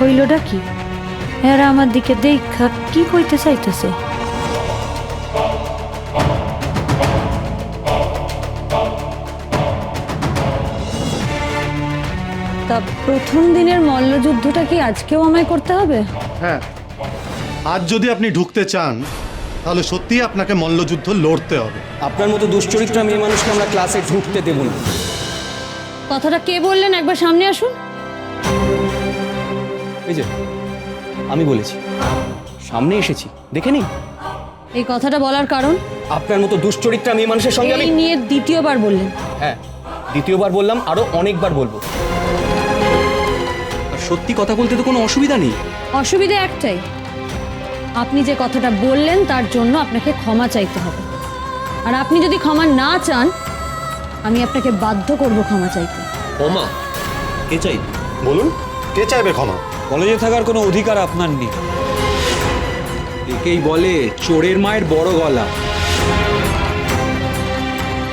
হইলটা কি? এরা আমার দিকে দেখা কি কইতে চাইতেছে? তা প্রথম দিনের মল্লযুদ্ধটা কি আজকেও আমায় করতে হবে? হ্যাঁ। আজ যদি আপনি ঢুকতে চান তাহলে সত্যিই আপনাকে মল্লযুদ্ধ লড়তে হবে। আপনার মতো দুশ্চরিত্রা মেয়ে মানুষকে আমরা ক্লাসে ঢুকতে দেব না। কথাটা কে বললেন? একবার সামনে আসুন। এই যে আমি বলেছি। সামনে এসেছি। দেখে নিন। এই কথাটা বলার কারণ? আপনার মতো দুশ্চরিত্রা মেয়ে মানুষের সঙ্গে আমি এই নিয়ে দ্বিতীয়বার বললেন। হ্যাঁ দ্বিতীয়বার বললাম আরও অনেকবার বলব। আর সত্যি কথা বলতে তো কোনো অসুবিধা নেই। অসুবিধা একটাই। আপনি যে কথাটা বললেন তার জন্য আপনাকে ক্ষমা চাইতে হবে। আর আপনি যদি ক্ষমা না চান আমি আপনাকে বাধ্য করব ক্ষমা চাইতে। ক্ষমা? কে চাই বলুন কে চাইবে ক্ষমা? কলেজে থাকার কোনো অধিকার আপনার নেই। একেই বলে চোরের মায়ের বড় গলা।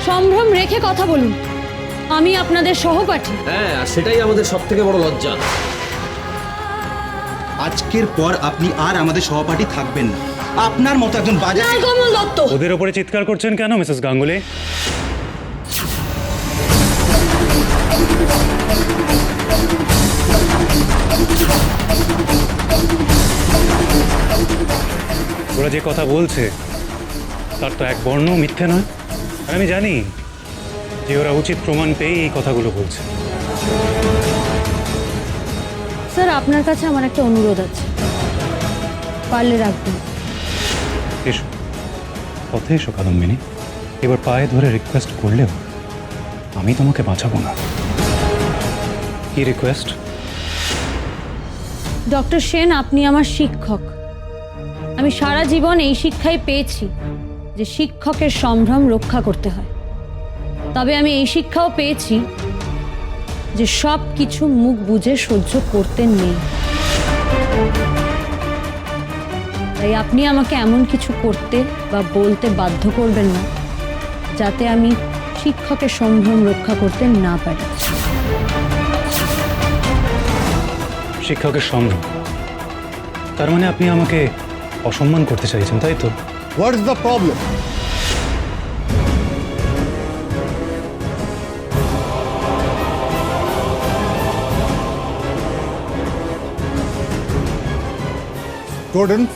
সম্ভ্রম রেখে কথা বলুন। আমি আপনাদের সহপাঠী। হ্যাঁ আর সেটাই আমাদের সব থেকে বড় লজ্জা। আজকের পর আপনি আর আমাদের সহপাঠী থাকবেন না। আপনার মতো একজন বাজার কমল দত্ত। ওদের ওপরে চিৎকার করছেন কেন মিসেস গাঙ্গুলি? ওরা যে কথা বলছে তার তো এক বর্ণ মিথ্যে নয়। আর আমি জানি যে ওরা উচিত প্রমাণ পেয়ে এই কথাগুলো বলছে। স্যার আপনার কাছে আমার একটা অনুরোধ আছে। পারলে রাখবেন। এসো। পথে এসো কাদম্বিনী। এবার পায়ে ধরে রিকোয়েস্ট করলেও আমি তোমাকে বাঁচাবো না। কি রিকোয়েস্ট ডক্টর সেন আপনি আমার শিক্ষক। আমি সারা জীবন এই শিক্ষাই পেয়েছি যে শিক্ষকের সম্ভ্রম রক্ষা করতে হয়। তবে আমি এই শিক্ষাও পেয়েছি যে সব কিছু মুখ বুঝে সহ্য করতে নেই। তাই আপনি আমাকে এমন কিছু করতে বা বলতে বাধ্য করবেন না, যাতে আমি শিক্ষকের সম্ভ্রম রক্ষা করতে না পারি। শিক্ষকের সম্ভ্রম? তার মানে আপনি আমাকে অসম্মান করতে চাইছেন তাই তো? What is the problem student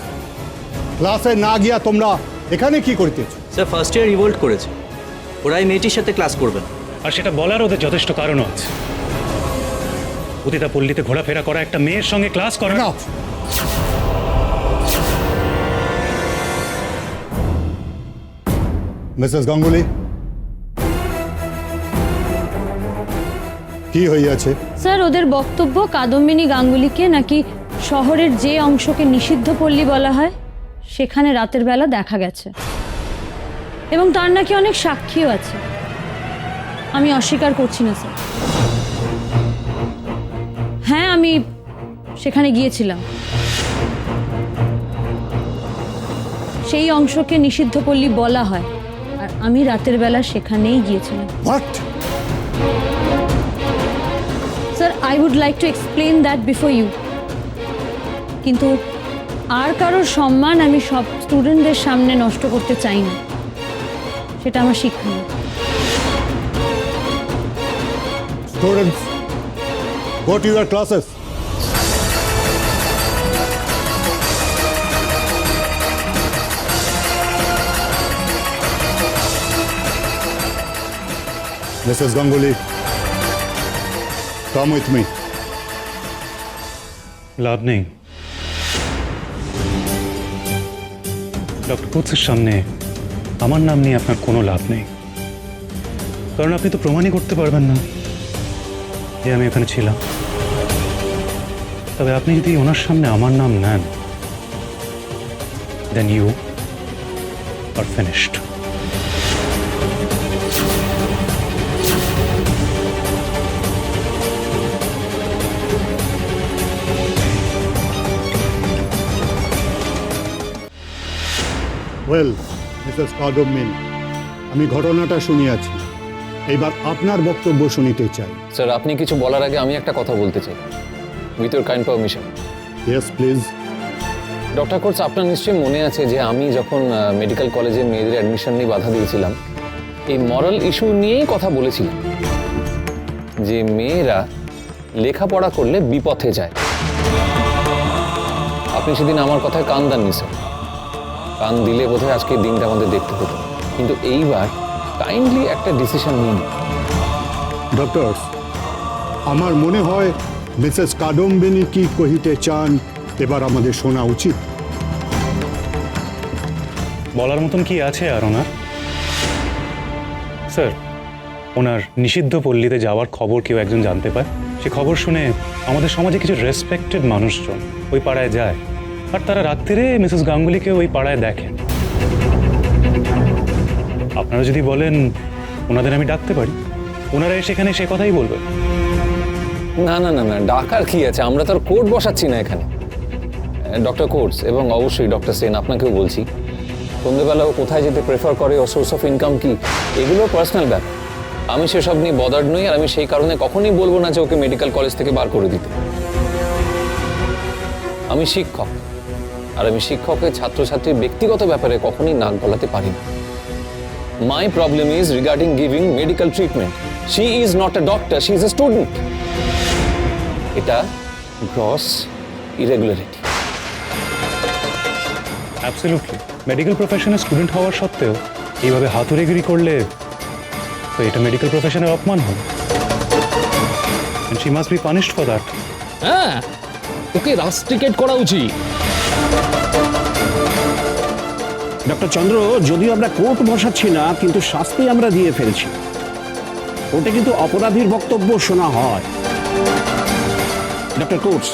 ক্লাসে না গিয়া তোমরা এখানে কি করিতেছ? স্যার ফার্স্ট ইয়ার রিভোল্ট করেছে। ওরা এই মেয়েটির সাথে ক্লাস করবে না। আর সেটা বলার ওদের যথেষ্ট কারণও আছে। অতীতা পল্লীতে ঘোরাফেরা করা একটা মেয়ের সঙ্গে ক্লাস করা না মিসেস গাঙ্গুলি? কি হইয়াছে? স্যার, ওদের বক্তব্য কাদম্বিনী গাঙ্গুলিকে নাকি শহরের যে অংশকে নিষিদ্ধ পল্লী বলা হয়, সেখানে রাতের বেলা দেখা গেছে। এবং তার নাকি অনেক সাক্ষীও আছে। আমি অস্বীকার করছি না, স্যার। হ্যাঁ আমি সেখানে গিয়েছিলাম। সেই অংশকে নিষিদ্ধ পল্লী বলা হয়। আমি রাতের বেলা সেখানেই গিয়েছিলাম। What sir I would like to explain that before you কিন্তু আর কারোর সম্মান আমি সব স্টুডেন্টদের সামনে নষ্ট করতে চাই না। সেটা আমার শিক্ষা না students go to your classes Mrs. Ganguly, come with me. লাভ নেই ডক্টর কুৎসের সামনে আমার নাম নিয়ে আপনার কোনো লাভ নেই কারণ আপনি তো প্রমাণই করতে পারবেন না যে আমি এখানে ছিলাম তবে আপনি যদি ওনার সামনে আমার নাম নেন then you are finished well Mrs Kadambini আমি ঘটনাটা শুনিয়াছি। এইবার আপনার বক্তব্য শুনিতে চাই। স্যার আপনি কিছু বলার আগে আমি একটা কথা বলতে চাই। With your kind permission yes please doctor course আপনার নিশ্চয়ই মনে আছে যে আমি যখন মেডিকেল কলেজে মেয়েদের অ্যাডমিশন নিয়ে বাধা দিয়েছিলাম এই মরাল ইস্যু নিয়েই কথা বলেছিলাম। যে মেয়েরা লেখাপড়া করলে বিপথে যায়। আপনি সেদিন আমার কথায় কান দেননি স্যার কান দিলে বোধহয় আজকে এই দিনটা আমাদের দেখতে হতো কিন্তু এইবার কাইন্ডলি একটা ডিসিশন নিন ডক্টরস আমার মনে হয় মিসেস কাদম্বিনী কি কহিতে চান এবার আমাদের শোনা উচিত। বলার মতন কি আছে আর ওনার? স্যার ওনার নিষিদ্ধ পল্লীতে যাওয়ার খবর কেউ একজন জানতে পায় সে খবর শুনে আমাদের সমাজে কিছু রেসপেক্টেড মানুষজন ওই পাড়ায় যায়। আর তারা রাত্রিরে মিসেস গাঙ্গুলিকে ওই পাড়ায় দেখেন। আপনারা যদি বলেন, ওনাদের আমি ডাকতে পারি। ওনারা সেখানে সে কথাই বলবেন। না না না না, ডাকার কি আছে? আমরা তো আর কোর্ট বসাচ্ছি না এখানে। ডক্টর কোর্টস এবং অবশ্যই ডক্টর সেন আপনাকেও বলছি। সন্ধ্যেবেলা ও কোথায় যেতে প্রেফার করে ও সোর্স অফ ইনকাম কি? এগুলো পার্সোনাল ব্যাপার। আমি সেসব নিয়ে বদার্ড নই, আর আমি সেই কারণে কখনই বলব না যে ওকে মেডিকেল কলেজ থেকে বার করে দিতে। আমি শিক্ষক। আর আমি শিক্ষকের ছাত্রছাত্রীর ব্যক্তিগত ব্যাপারে কখনোই নাক গলাতে পারি না my problem is regarding giving medical treatment she is not a doctor she is a student এটা গ্রস ইরেগুলারিটি অ্যাবসলিউটলি মেডিকেল প্রফেশনের স্টুডেন্ট হওয়ার সত্ত্বেও এইভাবে হাতুড়েগিরি করলে তো এটা মেডিকেল প্রফেশনের অপমান হবে। She must be punished for that হ্যাঁ ওকে রাস্টিকেট করা উচিত। ডক্টর চন্দ্র যদিও আমরা কোর্ট বসাচ্ছি না কিন্তু শাস্তি আমরা দিয়ে ফেলছি। ওটা কিন্তু অপরাধীর বক্তব্য শোনা হয়। ডক্টর কোর্টস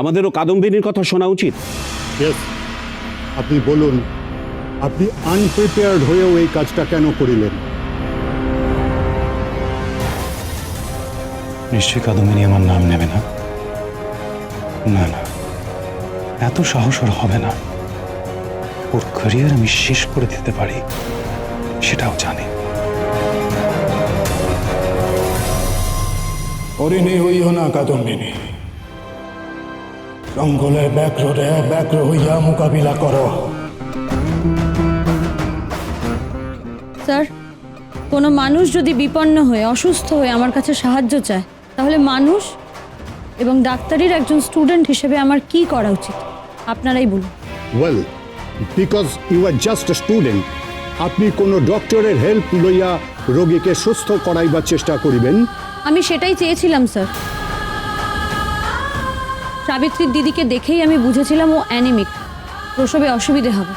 আমাদেরও কাদম্বিনীর কথা শোনা উচিত। আপনি বলুন আপনি আনপ্রিপেয়ার্ড হয়েও এই কাজটা কেন করিলেন? নিশ্চয়ই কাদম্বিনী আমার নাম নেবে না। না না এত সাহস ওর হবে না। ওর ক্যারিয়ার আমি শেষ করে দিতে পারি সেটাও জানে। হরিণী হইও না কাদম্বিনী। জঙ্গলে ব্যাঘ্রে ব্যাঘ্র হইয়া মোকাবিলা করো। স্যার কোনো মানুষ যদি বিপন্ন হয়ে অসুস্থ হয়ে আমার কাছে সাহায্য চায় তাহলে মানুষ এবং ডাক্তারির একজন স্টুডেন্ট হিসেবে আমার কি করা উচিত? আপনারাই বলুন। Well because you are just student আপনি কোনো ডক্টরের হেল্প লইয়া রোগীকে সুস্থ করাইবার চেষ্টা করিবেন? আমি সেটাই চেয়েছিলাম স্যার সাবিত্রীর দিদিকে দেখেই আমি বুঝেছিলাম ও অ্যানিমিক প্রসবে অসুবিধে হবে।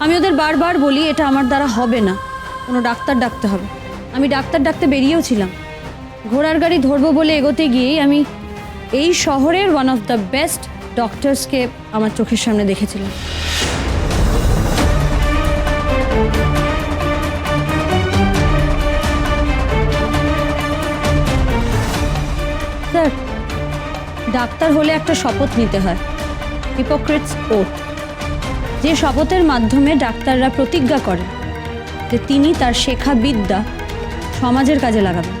আমি ওদের বারবার বলি, এটা আমার দ্বারা হবে না। কোনো ডাক্তার ডাকতে হবে। আমি ডাক্তার ডাকতে বেরিয়েও ছিলাম। ঘোড়ার গাড়ি ধরবো বলে এগোতে গিয়েই আমি এই শহরের ওয়ান অফ দ্য বেস্ট ডক্টরসকে আমার চোখের সামনে দেখেছিলাম। স্যার, ডাক্তার হলে একটা শপথ নিতে হয়। হিপোক্রেটস ওথ যে শপথের মাধ্যমে ডাক্তাররা প্রতিজ্ঞা করে যে তিনি তার শেখা বিদ্যা সমাজের কাজে লাগাবেন,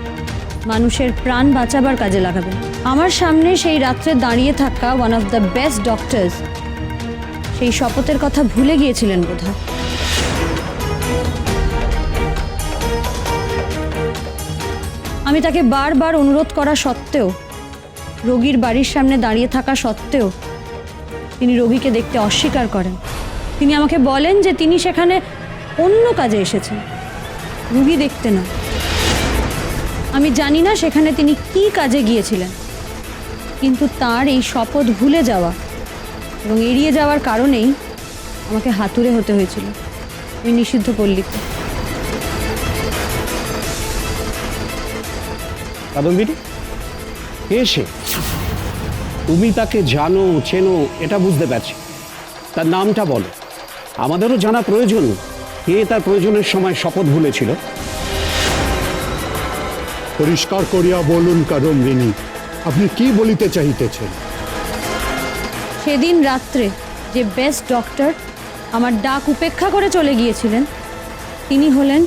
মানুষের প্রাণ বাঁচাবার কাজে লাগাবেন। আমার সামনে সেই রাত্রে দাঁড়িয়ে থাকা one of the best doctors সেই শপথের কথা ভুলে গিয়েছিলেন বোধহয়। আমি তাকে বারবার অনুরোধ করা সত্ত্বেও, রোগীর বাড়ির সামনে দাঁড়িয়ে থাকা সত্ত্বেও তিনি রোগীকে দেখতে অস্বীকার করেন। তিনি আমাকে বলেন যে তিনি সেখানে অন্য কাজে এসেছেন। রুগী দেখতে না। আমি জানি না সেখানে তিনি কি কাজে গিয়েছিলেন। কিন্তু তার এই শপথ ভুলে যাওয়া এবং এড়িয়ে যাওয়ার কারণেই আমাকে হাতুড়ে হতে হয়েছিল। ওই নিষিদ্ধ পল্লীতে। কাদম্বিনী? কে সে? তুমি তাকে জানো চেনো এটা বুঝতে পারছি। তার নামটা বলো। আমাদেরও জানা প্রয়োজন। কে তার প্রয়োজনের সময় শপথ ভুলেছিল? পরিষ্কার করিয়া বলুন কাদম্বিনী আপনি কি বলিতে চাহিতেছেন? সেদিন রাত্রে যে বেস্ট ডক্টর আমার ডাক উপেক্ষা করে চলে গিয়েছিলেন তিনি হলেন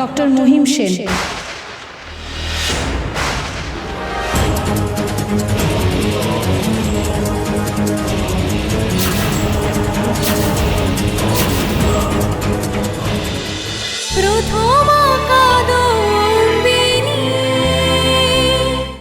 ডক্টর মহিম সেন।